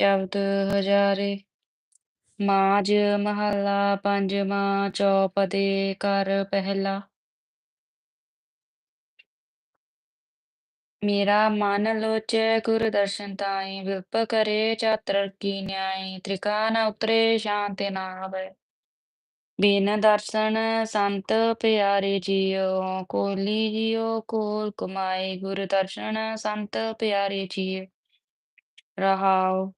ਸ਼ਬਦ ਹਜ਼ਾਰੇ। ਮਾਝ ਮਹੱਲਾ, ਪੰਜਵਾਂ ਚੌਪਦੇ ਕਰ ਪਹਿਲਾ। ਮੇਰਾ ਮਨ ਲੋਚੈ ਗੁਰ ਦਰਸ਼ਨ ਤਾਈ, ਵਿਲਪ ਕਰੇ ਚਾਤਰ ਕੀ ਨਿਆਈ, ਤ੍ਰਿਕਾ ਨ ਉਤਰੇ ਸ਼ਾਂਤਿ ਨਾ ਆਵੈ। ਬਿਨ ਦਰਸ਼ਨ ਸੰਤ ਪਿਆਰੇ ਜੀਓ, ਕੋਲੀ ਜੀਓ, ਕੋਲ ਕਮਾਈ, ਗੁਰ ਦਰਸ਼ਨ ਸੰਤ ਪਿਆਰੇ ਜੀਓ। ਰਹਾਓ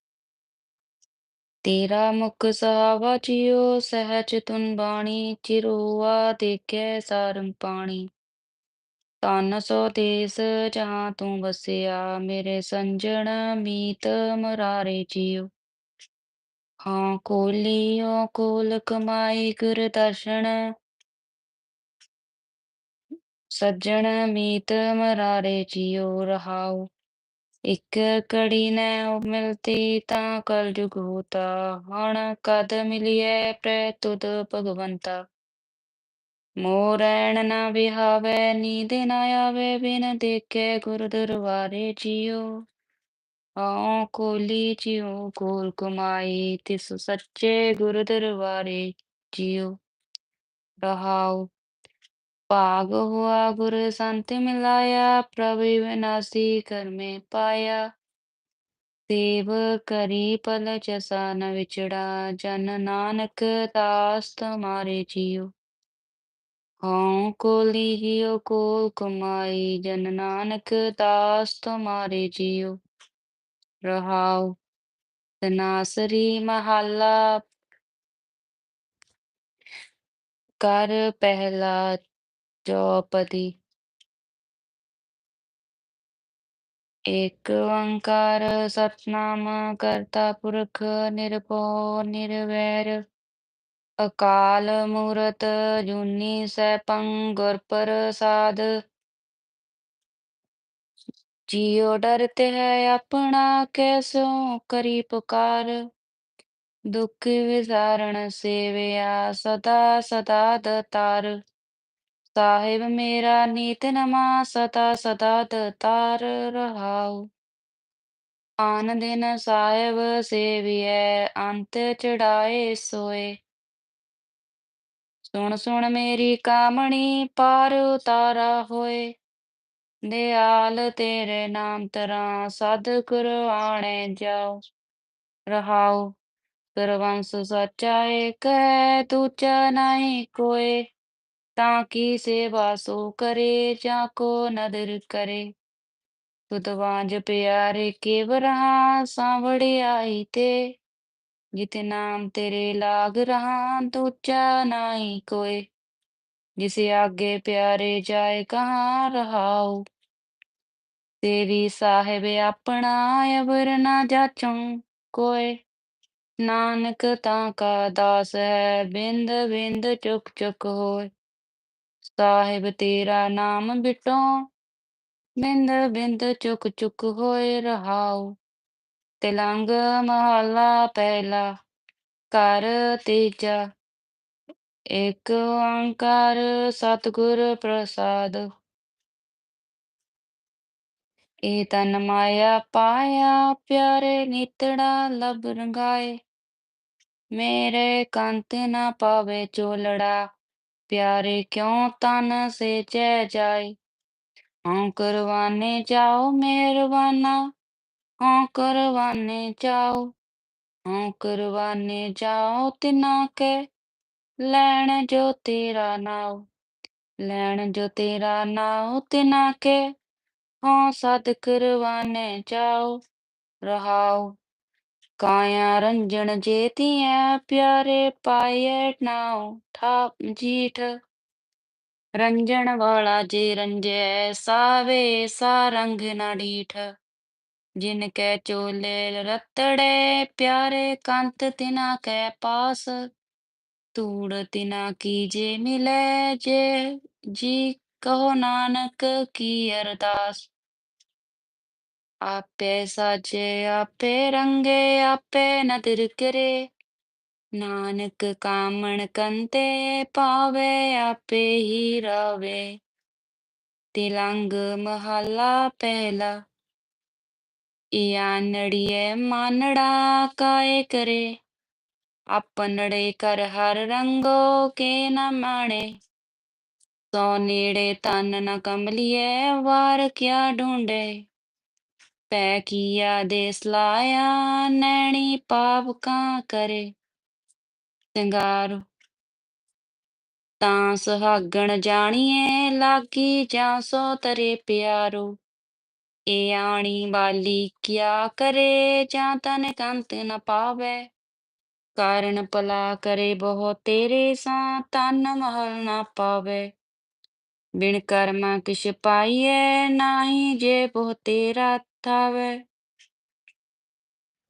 ਤੇਰਾ ਮੁਖ ਸਹਾਵਾ ਜੀਓ ਸਹਿਜ ਤੁਨ ਬਾਣੀ, ਚਿਰੋਆ ਦੇਖੈ ਸਾਰੰ ਪਾਣੀ। ਤਨ ਸੋ ਦੇਸ ਜਹਾਂ ਤੂੰ ਵਸਿਆ, ਮੇਰੇ ਸੰਜਣ ਮੀਤ ਮਰਾਰੇ ਜੀਉ। ਹਾਂ ਕੋਲੀਓ ਕੋਲ ਕਮਾਈ ਗੁਰ ਦਰਸ਼ਨ, ਸੱਜਣ ਮੀਤ ਮਰਾਰੇ ਜੀਉ ਰਹਾਉ। ਇੱਕ ਕੜੀ ਨੈ ਮਿਲਤੀ ਤਾਂ ਕਲ ਜੁਗ ਹੋਤਾ, ਹਣ ਕਦ ਮਿਲਿਐ ਪ੍ਰੈ ਤੁਧ ਭਗਵੰਤਾ? ਮੋਰੈਣ ਨਾ ਵਿਹਾਵੈ, ਨੀਂਦ ਨ ਆਵੇ, ਬਿਨ ਦੇਖੇ ਗੁਰ ਦਰਬਾਰੇ ਜੀਉ ਹਉ ਕੋਲੀ ਜੀਉ ਕੋਲ ਕਮਾਈ ਤਿਸ ਸੱਚੇ ਗੁਰ ਦਰਬਾਰੇ ਜੀਉ ਰਹਾਉ ਭਾਗ ਹੋਆ, ਗੁਰ ਸੰਤ ਮਿਲਾਇਆ, ਪ੍ਰਭ ਵਿਨਾਸੀ ਕਰਮੇ ਪਾਇਆ। ਸੇਵ ਕਰੀ ਪਲ ਜਸਾ ਨ ਵਿਚੜਾ ਜਨ ਨਾਨਕ ਦਾਸ ਤੁਮਾਰੇ ਜੀਉ। ਹਉ ਕੋਲੀ ਜੀਉ, ਕੋਲ ਕਮਾਈ, ਜਨ ਨਾਨਕ ਦਾਸ ਤੁਮਾਰੇ ਜੀਉ। ਰਹਾਉ ਤਨਾਸਰੀ ਮਹੱਲਾ, ਕਰ ਪਹਿਲਾ ਚੌਪਦੀ ਏਕ ਓੰਕਾਰ ਸਤਨਾਮ ਕਰਤਾ ਪੁਰਖ ਨਿਰਭਉ ਨਿਰਵੈਰ ਅਕਾਲ ਮੂਰਤ ਜੂਨੀ ਸੈਭੰ ਗੁਰ ਪ੍ਰਸਾਦ ਜਿਉ ਡਰਤੇ ਹੈ ਆਪਣਾ ਕੈਸੋ ਕਰੀ ਪੁਕਾਰ ਦੁਖ ਵਿਸਾਰਣ ਸੇਵਿਆ ਸਦਾ ਸਦਾ ਦਤਾਰ ਸਾਹਿਬ ਮੇਰਾ ਨੀਤ ਨਮਾ ਸਦਾ ਸਦਾ ਦਤਾਰ ਰਹਾਉ। ਆਨ ਦਿਨ ਸਾਹਿਬ ਸੇਵੀਐ, ਅੰਤ ਚੜਾਏ ਸੋਏ। ਸੁਣ ਸੁਣ ਮੇਰੀ ਕਾਮਣੀ ਪਾਰ ਉਤਾਰਾ ਹੋਏ। ਦਿਆਲ ਤੇਰੇ ਨਾਮ ਤਰਾ ਸਦ ਕੁਰਆਣੇ ਜਾਓ ਰਹਾਉ, ਸਰਵੰਸ ਸੱਚਾ ਕਹਿ ਹੈ, ਦੂਜਾ ਨਹੀਂ ਕੋਏ। ਤਾਂ ਕੀ ਸੇਵਾ ਸੋ ਕਰੇ ਜਾਂ ਕੋ ਨਦਰ ਤੁਧ ਵਾਂਝ ਪਿਆਰੇ ਕੇਵ ਰਹਾ ਸਾਂਵੜਿਆਈ ਤੇ। ਜਿਤ ਨਾਮ ਤੇਰੇ ਲਾਗ ਰਹਾ, ਦੂਜਾ ਨਹੀਂ ਕੋਏ। ਜਿਸ ਆਗੇ ਪਿਆਰੇ ਜਾਏ ਕਹਾਂ ਰਹਾਉ। ਤੇਰੀ ਸਾਹਿਬ ਆਪਣਾ ਅਵਰ ਨਾ ਜਾਚੋਂ ਕੋਏ। ਨਾਨਕ ਤਾਂ ਕਾ ਦਾਸ ਹੈ ਬਿੰਦ ਬਿੰਦ ਚੁਕ ਚੁਕ ਹੋਏ। ਸਾਹਿਬ ਤੇਰਾ ਨਾਮ, ਬਿਟੋ ਬਿੰਦ ਬਿੰਦ ਚੁਕ ਚੁਕ ਹੋਏ ਰਹਾਉ। ਤਿਲੰਗ ਮਹਲਾ ਪਹਿਲਾ ਕਰ ਤੀਜਾ ਏਕ ਓੰਕਾਰ ਸਤਿਗੁਰ ਪ੍ਰਸਾਦ। ਏ ਤਨ ਮਾਇਆ ਪਾਇਆ, ਪਿਆਰੇ ਨੀਤੜਾ ਲਬ ਰੰਗਾਏ। ਮੇਰੇ ਕੰਤ ਨਾ ਪਾਵੇ ਚੋਲੜਾ ਪਿਆਰੇ ਕਿਉ ਤਨ ਸੇ ਜੈ ਜਾਏ? ਹਉ ਕਰਵਾਨੇ ਜਾਓ, ਮਿਹਰਬਾਨਾ। ਹਉ ਕਰਵਾਨੇ ਜਾਓ ਹਉ ਕਰਵਾਨੇ ਜਾਓ ਤਿਨਾ ਕੇ। ਲੈਣ ਜੋ ਤੇਰਾ ਨਾਉ, ਲੈਣ ਜੋ ਤੇਰਾ ਨਾਉ ਤਿਨਾ ਕੇ। ਹਉ ਸਦ ਕਰਵਾਨੇ ਜਾਓ, ਰਹਾਉ ਕਾਇਆ ਰੰਜਣ ਜੇਤੀਐ ਪਿਆਰੇ ਪਾਏ ਨਾਉ ਠਾਪ ਜੀਠ ਰੰਜਣ ਵਾਲਾ ਜੇ ਰੰਜੈ, ਸਾਵੇ ਸਾ ਰੰਗ ਨਾ ਢੀਠ ਜਿਨ ਕੈ ਚੋਲੇ ਰਤੜੇ, ਪਿਆਰੇ ਕੰਤ ਤਿਨਾ ਕੈ ਪਾਸ। ਧੂੜ ਤਿਨਾ ਕੀ ਜੇ ਮਿਲੈ ਜੇ, ਜੀ ਕਹੋ ਨਾਨਕ ਕੀ ਅਰਦਾਸ। ਆਪੇ ਸਾਜੇ ਆਪੇ ਰੰਗੇ ਆਪੇ ਨਦਰ ਕਰੇ ਨਾਨਕ ਕਾਮਣ ਕੰਤੇ ਪਾਵੇ ਆਪੇ ਹੀ ਰਵੇ ਤਿਲੰਗ ਮਹੱਲਾ ਪਹਿਲਾ ਆਨੜੀਏ ਮਾਨੜਾ ਕਾਏ ਕਰੇ ਆਪਨੜੇ ਕਰ ਹਰ ਰੰਗੋ ਕੇ ਨ ਮਾਣੇ ਸੋ ਨੇੜੇ ਤਨ ਨ ਕਮਲੀਏ ਵਾਰ ਕਿਆ ਢੂੰਡੇ ਪੈ ਕੀਆ ਦੇਸ ਲਾਇਆ, ਨੈਣੀ ਪਾਪ ਕਾ ਕਰੇ। ਸਿੰਗਾਰ, ਤਾਂ ਸੁਹਾਗਣ ਜਾਣੀਏ ਲਾਗੀ ਜਾਂ ਸੋ ਤਰੇ ਪਿਆਰੋ। ਏ ਆਣੀ ਵਾਲੀ ਕਿਆ ਕਰੇ, ਜਾਂ ਤਨ ਕੰਤ ਨ ਪਾਵੇ। ਕਾਰਨ ਭਲਾ ਕਰੇ ਬਹੁ ਤੇਰੇ ਸਾ, ਤਨ ਮਹਲ ਨਾ ਪਾਵੇ। ਬਿਨ ਕਰਮਾ ਕਿਛ ਪਾਈਐ, ਨਾਹੀ ਜੇ ਬਹੁ ਤੇਰਾ ਥਾਵੇ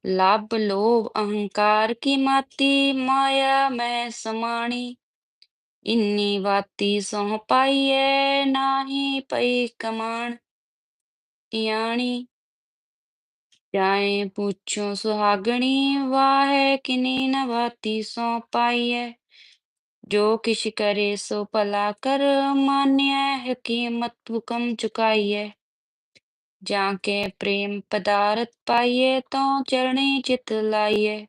ਲੱਭ ਲੋਭ ਅਹੰਕਾਰ ਕੀ ਮਾਤੀ, ਮਾਇਆ ਮੈਂ ਸਮਾਣੀ। ਇੰਨੀ ਵਾਤੀ ਸੋਹ ਪਾਈਐ ਨਾਹੀ ਪਈ ਕਮਾਣ। ਇਆਣੀ ਜਾਏ ਪੁੱਛੋ ਸੁਹਾਗਣੀ, ਵਾਹੇ ਕਿਨੀ ਨ ਵਾਤੀ ਸੋ ਪਾਈਐ। ਜੋ ਕਿਛ ਕਰੇ ਸੋ ਭਲਾ ਕਰ, ਮਾਨਿਐ ਹਕੀਮਤ ਹੁਕਮ ਚੁਕਾਈਐ। ਜਾਂ ਕੇ ਪ੍ਰੇਮ ਪਦਾਰਥ ਪਾਈਏ ਤਉ ਚਰਣੀ ਚਿਤ ਲਾਈਏ।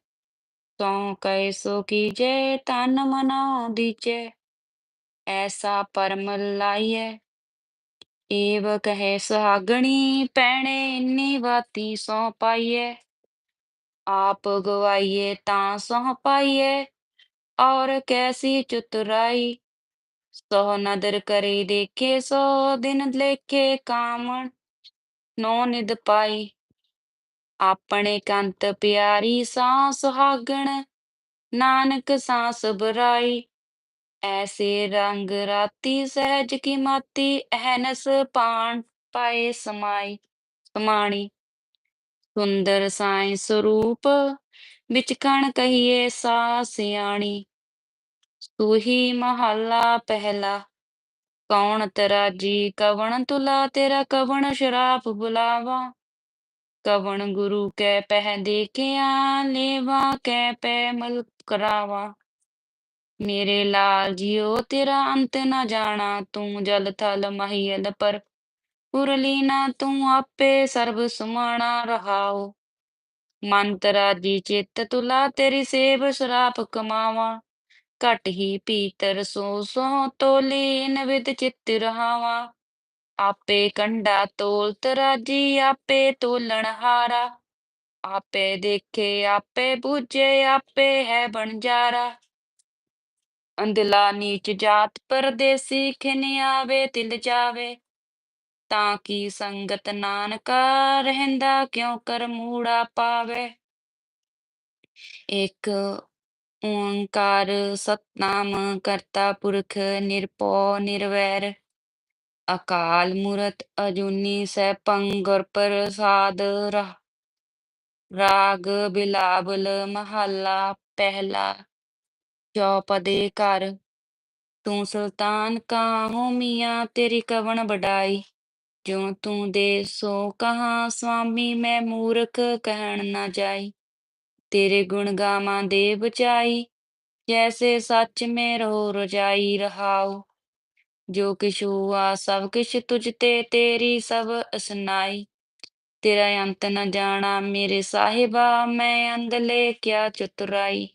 ਤਉ ਕੈ ਸੋ ਕੀਜੈ, ਤਨ ਮਨੋ ਦੀਜੈ। ਐਸਾ ਪਰਮ ਲਾਈਐ। ਏਵ ਕਹੈ ਸੁਹਾਗਣੀ, ਪੈਣੇ ਇੰਨੀ ਬਾਤੀ ਸੋ ਪਾਈਏ ਆਪ ਗਵਾਈਏ ਤਾਂ ਸੋਹ ਪਾਈਏ ਔਰ ਕੈਸੀ ਚਤੁਰਾਈ। ਸੋ ਨਦਰ ਕਰੇ ਦੇਖੇ, ਸੋ ਦਿਨ ਲੇਖੇ ਕਾਮਣ। ਨੋ ਨਿਦ ਪਾਈ। ਆਪਣੇ ਕੰਤ ਪਿਆਰੀ ਸਾ ਸੁਹਾਗਣ ਨਾਨਕ ਸਾ ਸਬਰਾਈ ਐਸੇ ਰੰਗ ਰਾਤੀ ਸਹਿਜ ਕੀ ਮਾਤੀ, ਅਹਨਸ ਪਾਣ ਪਾਏ ਸਮਾਈ, ਸਮਾਣੀ। ਸੁੰਦਰ ਸਾਈ ਸਰੂਪ, ਵਿੱਚ ਕਣ ਕਹੀਏ ਸਾ ਸਿਆਣੀ। ਸੂਹੀ ਮਹੱਲਾ ਪਹਿਲਾ। ਕੌਣ ਤੇਰਾ ਜੀ ਕਵਣ ਤੁਲਾ, ਤੇਰਾ ਕਵਣ ਸ਼ਰਾਪ ਬੁਲਾਵਾ? ਕਵਣ ਗੁਰੂ ਕੈ ਪਹਿ ਦੇਖਿਆ, ਲੇਵਾ ਕੈ ਪੈ ਮਲ ਕਰਾਵਾ? ਮੇਰੇ ਲਾਲ ਜੀਓ, ਤੇਰਾ ਅੰਤ ਨਾ ਜਾਣਾ, ਤੂੰ ਜਲ ਥਲ ਮਹੀਲ ਪਰ। ਪੁਰਲੀਨਾ ਤੂੰ ਆਪੇ ਸਰਬ ਸੁਮਾਣਾ ਰਹਾਓ। ਮੰਤਰਾ ਜੀ ਚਿੱਤ ਤੁਲਾ, ਤੇਰੀ ਸੇਵ ਸ਼ਰਾਪ ਕਮਾਵਾ। ਘਟ ਹੀ ਪੀਤਰ ਸੋ ਸੋ ਤੋਲੀ ਇਨ ਵਿਦ ਚਿੱਤ ਰਹਾਵਾ। ਆਪੇ ਕੰਡਾ ਤੋਲ ਤਰਾਜੀ ਆਪੇ ਤੋਲਣ ਹਾਰਾ। ਆਪੇ ਦੇਖੇ, ਆਪੇ ਬੂਝੇ, ਆਪੇ ਹੈ ਬਣਜਾਰਾ ਅੰਧਲਾ ਨੀਚ ਜਾਤ ਪਰਦੇਸੀ ਖਿਨ ਆਵੇ ਤਿਲ ਜਾਵੇ। ਤਾਂ ਕੀ ਸੰਗਤ ਨਾਨਕਾ ਰਹਿੰਦਾ, ਕਿਉ ਕਰ ਮੂੜਾ ਪਾਵੇ। ਇੱਕ ਓੰਕਾਰ ਸਤਨਾਮ ਕਰਤਾ ਪੁਰਖ ਨਿਰਭਉ ਨਿਰਵੈਰ, ਅਕਾਲ ਮੂਰਤ ਅਜੂਨੀ ਸੈਭੰ ਗੁਰ ਪ੍ਰਸਾਦ ਰਾ- ਰਾਗ ਬਿਲਾਵਲ ਮਹੱਲਾ ਪਹਿਲਾ ਚੌਪਦੇ ਘਰ, ਤੂੰ ਸੁਲਤਾਨ ਕਾਹੂ ਮੀਆਂ ਤੇਰੀ ਕਵਣ ਵਡਾਈ ਜੋ ਤੂੰ ਦੇ ਸੋ ਕਹਾ ਸੁਆਮੀ ਮੈਂ ਮੂਰਖ ਕਹਿਣ ਨਾ ਜਾਈ। ਤੇਰੇ ਗੁਣ ਗਾਵਾਂ ਦੇ ਬਚਾਈ, ਜੈਸੇ ਸੱਚ ਮੇ ਰਹੋ ਰਜਾਈ ਰਹਾਉ। ਜੋ ਕਿਛ ਹੁਆ, ਸਭ ਕਿਛ ਤੁਝ ਤੇ ਤੇਰੀ ਸਭ ਅਸਨਾਈ। ਤੇਰਾ ਅੰਤ ਨ ਜਾਣਾ ਮੇਰੇ ਸਾਹਿਬਾ, ਮੈਂ ਅੰਦਲੇ ਕਿਆ ਚਤੁਰਾਈ।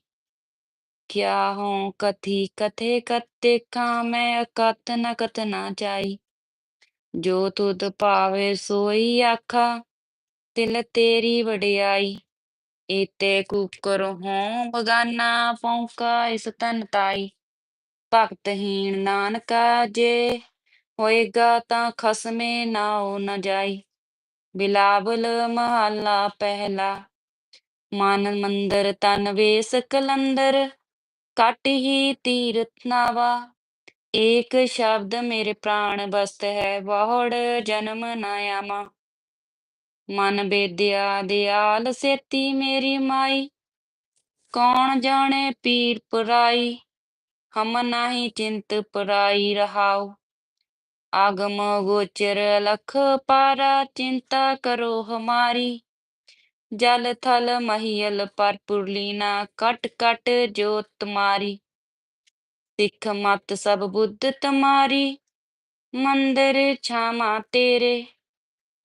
ਕਿਆ ਹੋ ਕਥੀ, ਕਥੇ ਕਤ ਦੇਖਾਂ, ਮੈਂ ਅਕਥ ਨ ਕਥ ਨਾ ਜਾਈ। ਜੋ ਤੁਧ ਭਾਵੇ ਸੋਈ ਆਖਾ, ਤਿਲ ਤੇਰੀ ਵਡਿਆਈ। ਏਤੇ ਕੁਕਰ ਹੋਂ, ਬਗਾਨਾ ਪੌਂਕਾ ਇਸ ਤਨ ਤਾਈ। ਭਗਤਹੀਣ ਨਾਨਕਾ ਜੇ, ਹੋਏਗਾ ਤਾਂ ਖਸਮੇ ਨਾਉ ਨ ਜਾਈ। ਬਿਲਾਵਲ ਮਹੱਲਾ ਪਹਿਲਾ, ਮਨ ਮੰਦਰ ਤਨ ਵੇਸ ਕਲੰਦਰ। ਕਟ ਹੀ ਤੀਰਥ ਨਾਵਾ, ਏਕ ਸ਼ਬਦ ਮੇਰੇ ਪ੍ਰਾਣ ਬਸਤ ਹੈ ਬਹੁੜ ਜਨਮ ਨਾ ਆਵਾਂ। ਮਨ ਬੇਦਿਆ ਦਿਆਲ ਸੇਤੀ ਮੇਰੀ ਮਾਈ। ਕੌਣ ਜਾਣੇ ਪੀਰ ਪਰਾਈ, ਹਮ ਨਾਹੀ ਚਿੰਤ ਪਰਾਈ ਰਹਾਉ। ਆਗਮ ਗੋਚਰ ਲਖ ਪਾਰਾ, ਚਿੰਤਾ ਕਰੋ ਹਮਾਰੀ। ਜਲ ਥਲ ਮਹੀਲ ਪਰ ਪੁਰਲੀਨਾ ਕਟ ਕਟ ਜੋਤ ਤੁਮਾਰੀ ਸਿੱਖ ਮਤ ਸਭ ਬੁੱਧ ਤੁਮਾਰੀ, ਮੰਦਰ ਛਾਮਾ ਤੇਰੇ।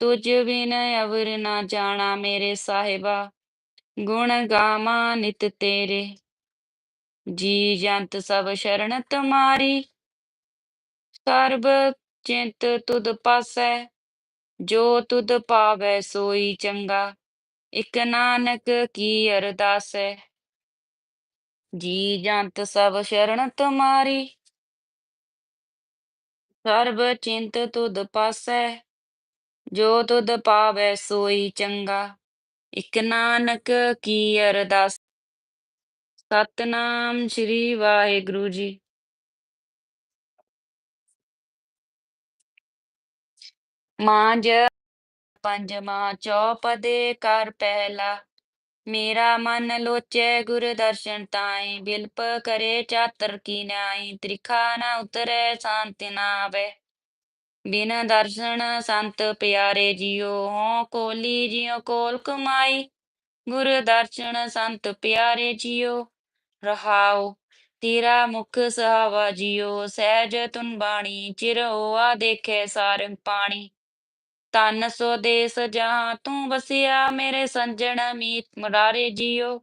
ਤੁਝ ਬਿਨ ਅਵਰ ਨਾ ਜਾਣਾ ਮੇਰੇ ਸਾਹਿਬਾ, ਗੁਣ ਗਾਵਾਂ ਨਿਤ ਤੇਰੇ। ਜੀ ਜੰਤ ਸਭ ਸ਼ਰਨ ਤੁਮਾਰੀ, ਸਰਬ ਚਿੰਤ ਤੁਧ ਪਾਸੈ, ਜੋ ਤੁਧ ਪਾਵੈ ਸੋਈ ਚੰਗਾ, ਇਕ ਨਾਨਕ ਕੀ ਅਰਦਾਸੈ। ਜੀ ਜੰਤ ਸਭ ਸ਼ਰਨ ਤੁਮਾਰੀ, ਸਰਬ ਚਿੰਤ ਤੁਧ ਪਾਸੈ ਜੋ ਤੁਧ ਪਾਵੈ ਸੋਈ ਚੰਗਾ, ਇਕ ਨਾਨਕ ਕੀ ਅਰਦਾਸ। ਸਤਨਾਮ ਸ੍ਰੀ ਵਾਹਿਗੁਰੂ ਜੀ। ਮਾਂਜ ਪੰਜਵਾਂ ਚੌਪਦੇ ਕਰ ਪਹਿਲਾ, ਮੇਰਾ ਮਨ ਲੋਚੈ ਗੁਰ ਦਰਸ਼ਨ ਤਾਈ ਬਿਲਪ ਕਰੇ ਚਾਤਰ ਕੀ ਨਾਈ ਤ੍ਰਿਖਾ ਨਾ ਉਤਰੈ ਸ਼ਾਂਤਿ ਨ ਬਿਨ ਦਰਸ਼ਨ ਸੰਤ ਪਿਆਰੇ ਜੀਓ ਹੋਂ ਕੋਲੀ ਜਿਉ ਕੋਲ ਕਮਾਈ। ਗੁਰ ਦਰਸ਼ਨ ਸੰਤ ਪਿਆਰੇ ਜੀਓ ਰਹਾਉ ਤੇਰਾ ਮੁਖ ਸਹਾਵਾ ਜੀਓ ਸਹਿਜ ਤੁਨ ਬਾਣੀ, ਚਿਰ ਹੋਆ ਦੇਖੇ ਸਾਰੰਗ ਪਾਣੀ। ਤਨ ਸੋ ਦੇਸ ਜਹਾਂ ਤੂੰ ਵਸਿਆ, ਮੇਰੇ ਸੰਜਣ ਮੀਤ ਮੁਰਾਰੇ ਜੀਓ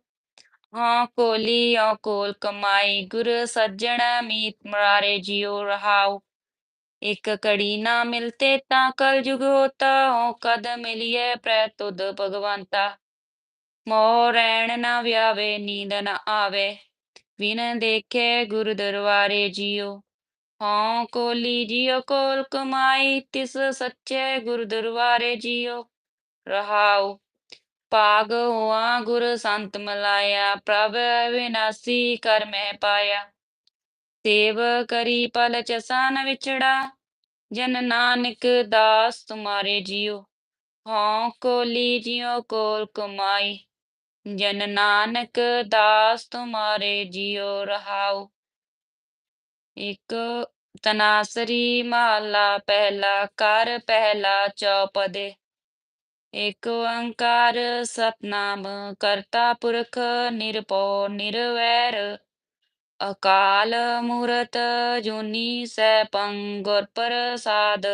ਹਾਂ ਕੋਲੀ ਔ ਕੋਲ ਕਮਾਈ, ਗੁਰ ਸੱਜਣ ਮੀਤ ਮੁਰਾਰੇ ਜੀਓ ਰਹਾਉ ਇਕ ਕੜੀ ਨਾ ਮਿਲਤੇ ਤਾਂ ਕਲ ਜੁਗ ਹੋਤਾ ਹੋ ਕਦ ਮਿਲਿਏ ਪ੍ਰੈ ਤੁਧ ਭਗਵੰਤਾ? ਮੋਹ ਰਹਿਣ ਨਾ ਵਿਆਵੇ, ਨੀਂਦ ਨਾ ਆਵੇ, ਬਿਨ ਦੇਖੇ ਗੁਰ ਦਰਬਾਰੇ ਜੀਓ। ਹਾਂ ਕੋਲੀ ਜੀਓ ਕੋਲ ਕਮਾਈ, ਤਿਸ ਸੱਚੇ ਗੁਰ ਦਰਬਾਰੇ ਜੀਓ। ਰਹਾਉ, ਭਾਗ ਹੋਆ ਗੁਰ ਸੰਤ ਮਲਾਇਆ, ਪ੍ਰਭ ਵਿਨਾਸੀ ਕਰ ਮੈਂ ਪਾਇਆ। ਸੇਵ ਕਰੀ ਪਲ ਚਸਨ ਵਿਛੜਾ, ਜਨ ਨਾਨਕ ਦਾਸ ਤੁਮਾਰੇ ਜੀਓ। ਹਾਂ ਕੋਲੀ ਜਿਉ ਕੋਲ ਕਮਾਈ, ਜਨ ਨਾਨਕ ਦਾਸ ਤੁਮਾਰੇ ਜੀਓ ਰਹਾਉ। ਇਕ ਤਨਾਸਰੀ ਮਹਲਾ ਪਹਿਲਾ ਕਰ ਪਹਿਲਾ ਚੌਪਦੇ, ਇਕ ਓੰਕਾਰ ਸਤਨਾਮ ਕਰਤਾ ਪੁਰਖ ਨਿਰਭਉ ਨਿਰਵੈਰ। ਅਕਾਲ ਮੂਰਤ ਜੂਨੀ ਸੈਭੰ ਗੁਰ ਪ੍ਰਸਾਦ।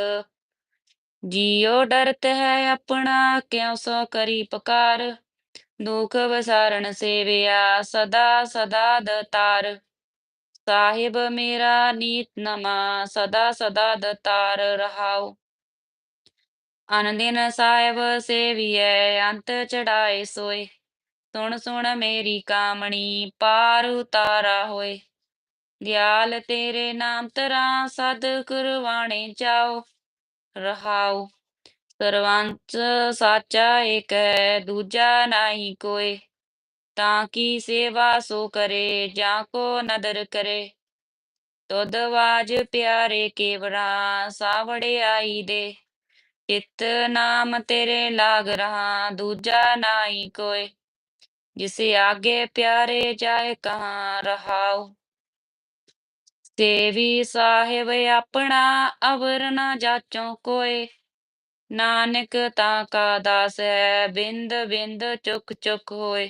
ਜਿਉ ਡਰਤ ਹੈ ਆਪਣਾ, ਕਿਉ ਸੋ ਕਰੀ ਪੁਕਾਰ? ਦੁਖ ਵਸਾਰਨ ਸੇਵਿਆ ਸਦਾ ਸਦਾ ਦਤਾਰ। ਸਾਹਿਬ ਮੇਰਾ ਨੀਤ ਨਮਾ, ਸਦਾ ਸਦਾ ਦਤਾਰ ਰਹਾਉ। ਅਨ ਸਾਹਿਬ ਸੇਵੀਐ, ਅੰਤ ਚੜਾਏ ਸੋਏ। ਸੁਣ ਸੁਣ ਮੇਰੀ ਕਾਮਣੀ, ਪਾਰ ਉਤਾਰਾ ਹੋਏ। ਦਿਆਲ ਤੇਰੇ ਨਾਮ ਤਰਾ ਸਦ ਕੁਰਵਾਣੇ ਜਾਓ ਰਹਾਉ ਸਰਵੰਸ ਸਾਚਾ ਏਕ ਹੈ, ਦੂਜਾ ਨਾਹੀ ਕੋਏ। ਤਾਂ ਕੀ ਸੇਵਾ ਸੋ ਕਰੇ, ਜਾਂ ਕੋ ਨਦਰ ਕਰੇ। ਤੁਧ ਵਾਜ ਪਿਆਰੇ ਕੇਵਰਾ ਸਾਵੜੇ ਆਈ ਦੇ। ਚਿਤ ਨਾਮ ਤੇਰੇ ਲਾਗ ਰਹਾ, ਦੂਜਾ ਨਾਹੀ ਕੋਏ। ਜਿਸੇ ਆਗੇ ਪਿਆਰੇ ਜਾਏ ਕਹਾਂ ਰਹਾਉ ਸੇਵੀ ਸਾਹਿਬ ਆਪਣਾ ਅਵਰ ਨਾ ਜਾਚੋ ਕੋਏ। ਨਾਨਕ ਤਾਂ ਕਾ ਦਾਸ ਹੈ ਬਿੰਦ ਬਿੰਦ ਚੁਕ ਚੁਕ ਹੋਏ।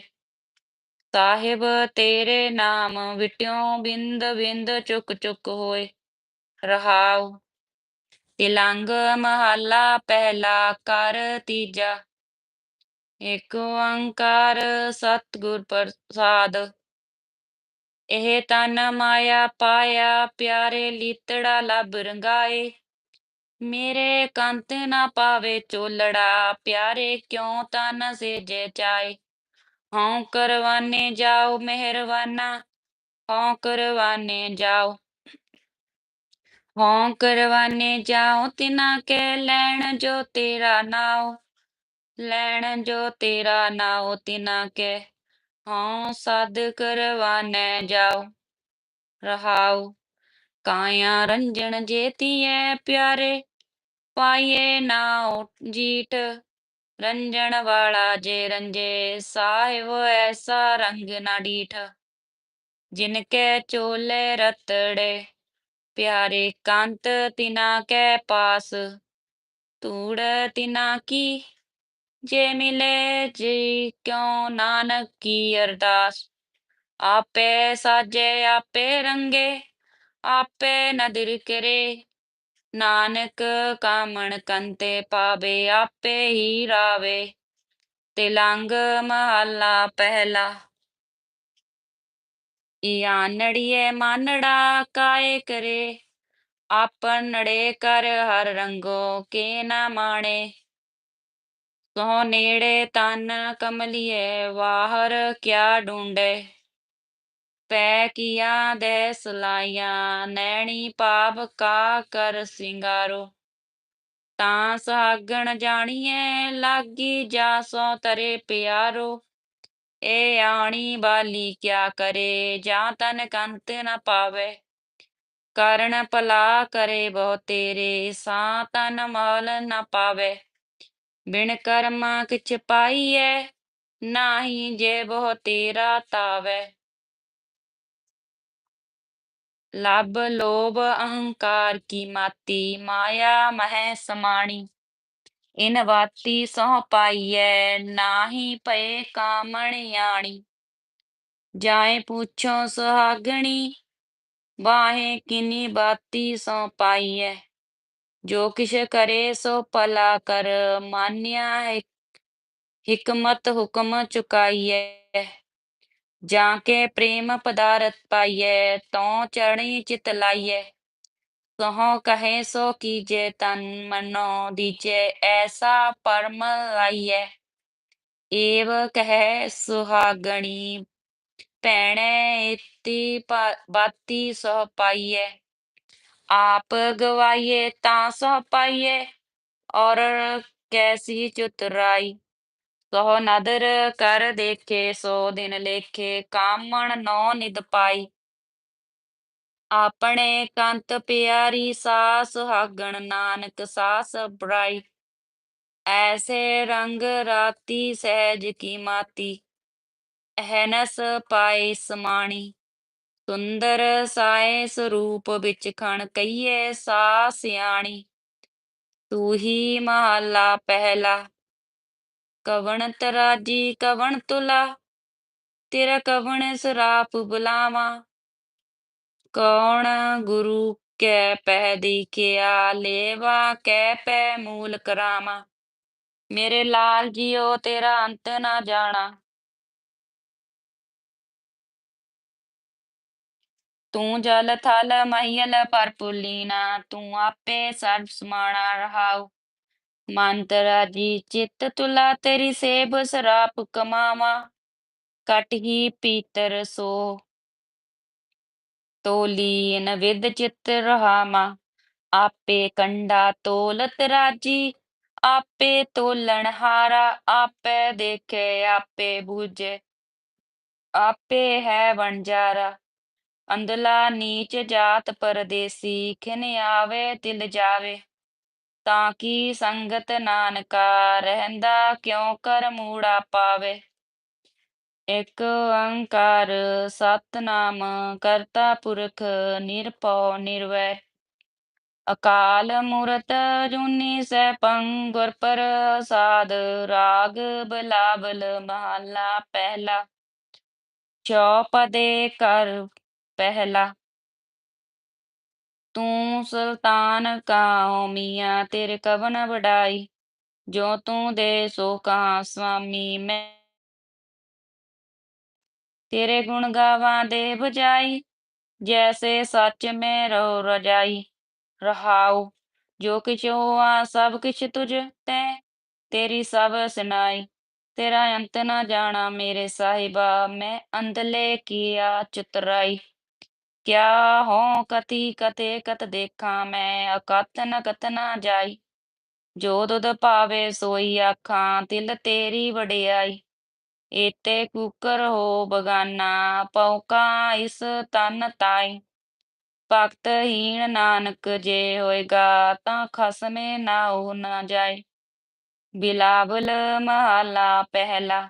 ਸਾਹਿਬ ਤੇਰੇ ਨਾਮ ਵਿਟਿਓ, ਬਿੰਦ ਬਿੰਦ ਚੁਕ ਚੁਕ ਹੋਏ। ਰਹਾਉ ਤਿਲੰਗ ਮਹੱਲਾ ਪਹਿਲਾ ਕਰ ਤੀਜਾ। ਇਕ ਓੰਕਾਰ ਸਤਿਗੁਰ ਪ੍ਰਸਾਦ। ਇਹ ਤਨ ਮਾਇਆ ਪਾਇਆ, ਪਿਆਰੇ ਲੀਤੜਾ ਲਬ ਰੰਗਾਏ। ਮੇਰੇ ਕੰਤ ਨਾ ਪਾਵੇ ਚੋਲੜਾ, ਪਿਆਰੇ ਕਿਉ ਤਨ ਸੇਜੇ ਚਾਏ। ਹਉ ਕਰਵਾਨੇ ਜਾਓ, ਮਿਹਰਬਾਨਾ, ਹਉ ਕਰਵਾਨੇ ਜਾਓ। ਹਉ ਕਰਵਾਨੇ ਜਾਓ, ਤਿਨਾ ਕੇ ਲੈਣ ਜੋ ਤੇਰਾ ਨਾਉ। ਲੈਣ ਜੋ ਤੇਰਾ ਨਾਉ ਤਿਨਾ ਕੇ ਹਉ ਸਦ ਕਰਵਾਨੇ ਜਾਓ ਰਹਾਉ। ਕਾਇਆ ਰੰਜਣ ਜੇਤੀਐ ਪਿਆਰੇ ਪਾਈਏ ਨਾਉ ਜੀਠ। ਰੰਜਣ ਵਾਲਾ ਜੇ ਰੰਜੇ, ਸਾਹਿਬ ਐਸਾ ਰੰਗ ਨਾ ਡੀਠ। ਜਿਨ ਕੈ ਚੋਲੇ ਰਤੜੇ, ਪਿਆਰੇ ਕੰਤ ਤਿਨਾ ਕੈ ਪਾਸ। ਤੂੜ ਤਿਨਾ ਕੀ ਜੇ ਮਿਲੇ ਜੀ ਕਿਉ ਨਾਨਕ ਕੀ ਅਰਦਾਸ? ਆਪੇ ਸਾਜੇ, ਆਪੇ ਰੰਗੇ, ਆਪੇ ਨਦਰ ਕਰੇ। ਨਾਨਕ ਕਾਮਣ ਕੰਤੇ ਪਾਵੇ, ਆਪੇ ਹੀ ਰਾਵੇ। ਤਿਲੰਗ ਮਹੱਲਾ ਪਹਿਲਾ। ਆਨੜੀਏ ਮਾਨੜਾ ਕਾਏ ਕਰੇ? ਆਪਨੜੇ ਕਰ ਹਰ ਰੰਗੋ ਕੇ ਨਾ ਮਾਣੇ। ਸੋ ਨੇੜੇ ਤਨ ਕਮਲੀਏ ਵਾਹਰ ਕਿਆ ਢੂੰਡੇ ਪੈ ਕੀਆ ਦੇ ਸਲਾਈਆਂ, ਨੈਣੀ ਪਾਪ ਕਾ ਕਰ ਸਿੰਗਾਰੋ? ਤਾਂ ਸੁਹਾਗਣ ਜਾਣੀਏ ਲਾਗੀ ਜਾ ਸੋ ਤਰੇ ਪਿਆਰੋ? ਏ ਆਣੀ ਬਾਲੀ ਕਿਆ ਕਰੇ, ਜਾਂ ਤਨ ਕੰਤ ਨਾ ਪਾਵੇ? ਕਰਨ ਭਲਾ ਕਰੇ ਬਹੁ ਤੇਰੇ, ਸਾ ਤਨ ਮਲ ਨਾ ਪਾਵੇ? ਬਿਨ ਕਰਮਾ ਕਿਛ ਪਾਈਐ, ਨਾਹੀ ਜੇ ਬਹੁ ਤੇਰਾ ਤਾਵੇ। ਲਬ ਲੋਭ ਅਹੰਕਾਰ ਕੀ ਮਾਤੀ, ਮਾਇਆ ਮਹਿ ਸਮਾਣੀ। ਇਨ ਵਾਤੀ ਸਹੁ ਪਾਈਐ, ਨਾਹੀ ਪਏ ਕਾਮਣ ਆਣੀ ਜਾਏ ਪੁੱਛੋ ਸੁਹਾਗਣੀ, ਵਾਹੇ ਕਿਨੀ ਬਾਤੀ ਸੋ ਪਾਈਐ। ਜੋ ਕਿਛ ਕਰੇ ਸੋ ਭਲਾ ਕਰ, ਮਾਨਿਆ ਹਿਕਮਤ ਹੁਕਮ ਚੁਕਾਈਐ। ਜਾਂ ਕੇ ਪ੍ਰੇਮ ਪਦਾਰਥ ਪਾਈਐ, ਤਉ ਚਰਣੀ ਚਿਤ ਲਾਈਐ। ਸਹੁ ਕਹੇ ਸੋ ਕੀਜੈ, ਤਨ ਮਨੋ ਦੀਜੈ, ਐਸਾ ਪਰਮ ਲਾਈਐ ਏਵ ਕਹਿ ਸੁਹਾਗਣੀ, ਭੈਣੈ, ਇਤੀ ਬਾਤੀ ਸੋ ਪਾਈਐ। ਆਪ ਗਵਾਈਏ ਤਾਂ ਸੋ ਪਾਈਏ ਔਰ ਕੈਸੀ ਚੁਤਰਾਈ ਸੋ ਨਦਰ ਕਰ ਦੇਖੇ ਸੋ ਦਿਨ ਲੇਖੇ ਕਾਮਣ ਨੋ ਨਿਦ ਪਾਈ ਆਪਣੇ ਕੰਤ ਪਿਆਰੀ ਸਾਸ ਸੁਹਾਗਣ ਨਾਨਕ ਸਾਸ ਬਰਾਈ ਐਸੇ ਰੰਗ ਰਾਤੀ ਸਹਿਜ ਕੀ ਮਾਤੀ ਅਹਨਸ ਪਾਈ ਸਮਾਣੀ ਸੁੰਦਰ ਸਾਏ ਸਰੂਪ ਵਿੱਚ ਖਣ ਕਹੀਏ ਸਾ ਸਿਆਣੀ। ਤੂੰ ਹੀ ਮਹੱਲਾ ਪਹਿਲਾ, ਕਵਣ ਤਰਾਜੀ ਕਵਣ ਤੁਲਾ, ਤੇਰਾ ਕਵਣ ਸਰਾਪ ਬੁਲਾਵਾ। ਕੌਣ ਗੁਰੂ ਕੈ ਪਹਿ ਦੀਖਿਆ ਲੇਵਾ ਕੈ ਪੈ ਮੂਲ ਕਰਾਮਾ ਮੇਰੇ ਲਾਲ ਜੀਓ ਤੇਰਾ ਅੰਤ ਨਾ ਜਾਣਾ। ਤੂੰ ਜਲ ਥਲ ਮਹੀਲ ਪਰ ਪੁਲੀਨਾ ਤੂੰ ਆਪੇ ਸਰਬ ਸਮਾਣਾ ਰਹਾਉ ਮੰਤਰਾ ਜੀ ਚਿੱਤ ਤੁਲਾ ਤੇਰੀ ਸੇਬ ਸਰਾਪ ਕਮਾਵਾ ਕਟ ਹੀ ਪੀਤਰ ਸੋ ਤੋਲੀਨ ਵਿਦ ਚਿਤ ਰਹਾਮਾ ਆਪੇ ਕੰਡਾ ਤੋਲਤ ਰਾਜੀ ਆਪੇ ਤੋਲਣ ਹਾਰਾ ਆਪੇ ਦੇਖੇ ਆਪੇ ਬੂਝੇ ਆਪੇ ਹੈ ਵਣਜਾਰਾ ਅੰਦਲਾ ਨੀਚ ਜਾਤ ਪਰਦੇਸੀ, ਖਿਨ ਆਵੇ ਤਿਲ ਜਾਵੇ, ਤਾਂ ਕੀ ਸੰਗਤ ਨਾਨਕਾ ਰਹਿੰਦਾ, ਕਿਉ ਕਰ ਮੂੜਾ ਪਾਵੇ? ਇਕ ਓੰਕਾਰ ਸਤਨਾਮ ਕਰਤਾ ਪੁਰਖ ਨਿਰਭਉ ਨਿਰਵੈਰ ਅਕਾਲ ਮੂਰਤ ਜੁਨੀ ਪੰਗ ਗੁਰ ਪ੍ਰਸਾਦ, ਰਾਗ ਬਲਾਬਲ ਮਹੱਲਾ ਪਹਿਲਾ ਚੌਪਦੇ ਕਰ ਪਹਿਲਾ। ਤੂੰ ਸੁਲਤਾਨ ਕਾ ਮੀਆਂ, ਤੇਰੇ ਕਵਨ ਵਡਾਈ। ਜੋ ਤੂੰ ਦੇ ਸੋ ਕਹਾ ਸੁਆਮੀ ਮੈਂ ਤੇਰੇ ਗੁਣ ਗਾਵਾਂ ਦੇ ਬਜਾਈ ਜੈਸੇ ਸੱਚ ਮੈਂ ਰੋ ਰਜਾਈ, ਰਹਾਉ। ਜੋ ਕਿਛ ਹੋਆ ਸਭ ਕਿਛ ਤੁਝ ਤੈ, ਤੇਰੀ ਸਭ ਸੁਨਾਈ ਤੇਰਾ ਅੰਤ ਨਾ ਜਾਣਾ ਮੇਰੇ ਸਾਹਿਬਾ, ਮੈਂ ਅੰਦਲੇ ਕੀਆ ਚਤਰਾਈ। ਕਿਆ ਹੋ ਕਤੀ ਕਤੇ ਕਤ ਦੇਖਾਂ ਮੈਂ ਅਕਤ ਨ ਕਤ ਨਾ ਜਾਈ। ਜੋ ਦੁਧ ਭਾਵੇ ਸੋਈ ਆਖਾਂ, ਤਿਲ ਤੇਰੀ ਵਡਿਆਈ। ਏਤੇ ਕੁਕਰ ਹੋ ਬਗਾਨਾ ਪਉਕਾ ਇਸ ਤਨ ਤਾਈ। ਭਗਤ ਹੀਣ ਨਾਨਕ ਜੇ ਹੋਏਗਾ, ਤਾਂ ਖਸਮੇ ਨਾ ਉਹ ਨਾ ਜਾਏ ਬਿਲਾਵਲ ਮਹਲਾ ਪਹਿਲਾ।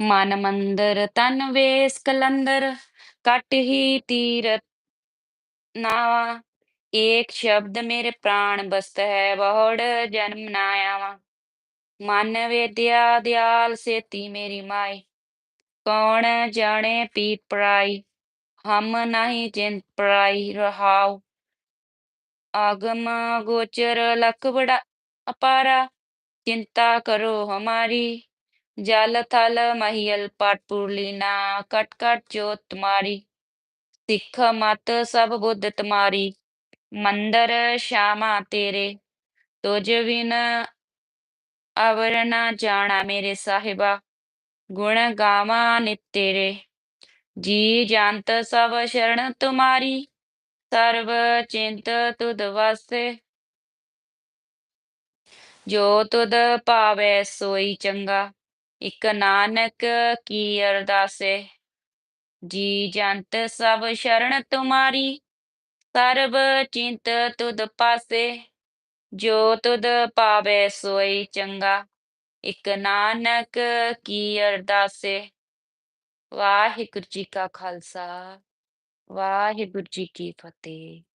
ਮਨ ਮੰਦਰ ਤਨ ਵੇਸ ਕਲੰਦਰ। ਕਟ ਹੀ ਤੀਰਤ ਨਾਵਾ ਏਕ ਸ਼ਬਦ ਮੇਰੇ ਪ੍ਰਾਣ ਬਸਤ ਹੈ ਬਹੁੜ ਜਨਮ ਨਾ ਆਵਾ ਮਨ ਵੇਦਿਆ ਦਿਆਲ ਸੇਤੀ ਮੇਰੀ ਮਾਈ ਕੌਣ ਜਾਣੇ ਪੀਤ ਪਰਾਈ ਹਮ ਨਹੀਂ ਜਿਨ ਪਰਾਈ ਰਹਾਉ ਆਗਮ ਗੋਚਰ ਲਖ ਬੜਾ ਅਪਾਰਾ ਚਿੰਤਾ ਕਰੋ ਹਮਾਰੀ ਜਲ ਥਲ ਮਹੀਲ ਪਟਪੁਰ ਲੀਨਾ ਕਟ ਕਟ ਜੋਤ ਤੁਮਾਰੀ ਸਿੱਖ ਮਤ ਸਭ ਬੁੱਧ ਤੁਮਾਰੀ ਮੰਦਰ ਸ਼ਾਮਾ ਤੇਰੇ ਤੁਝ ਬਿਨ ਅਵਰ ਨਾ ਜਾਣਾ ਮੇਰੇ ਸਾਹਿਬਾ ਗੁਣ ਗਾਵਾਂ ਨਿਤ ਤੇਰੇ ਜੀ ਜੰਤ ਸਭ ਸ਼ਰਨ ਤੁਮਾਰੀ ਸਰਬ ਚਿੰਤ ਤੁਧ ਵਾਸੇ ਜੋ ਤੁਧ ਭਾਵੈ ਸੋਈ ਚੰਗਾ ਇਕ ਨਾਨਕ ਕੀ ਅਰਦਾਸੇ? ਜੀ ਜੰਤ ਸਭ ਸ਼ਰਨ ਤੁਮਾਰੀ, ਸਰਬ ਚਿੰਤ ਤੁਧ ਪਾਸੇ, ਜੋ ਤੁਧ ਭਾਵੈ ਸੋਈ ਚੰਗਾ। ਇਕ ਨਾਨਕ ਕੀ ਅਰਦਾਸੇ? ਵਾਹਿਗੁਰੂ ਜੀ ਕਾ ਖਾਲਸਾ, ਵਾਹਿਗੁਰੂ ਜੀ ਕੀ ਫਤਿਹ।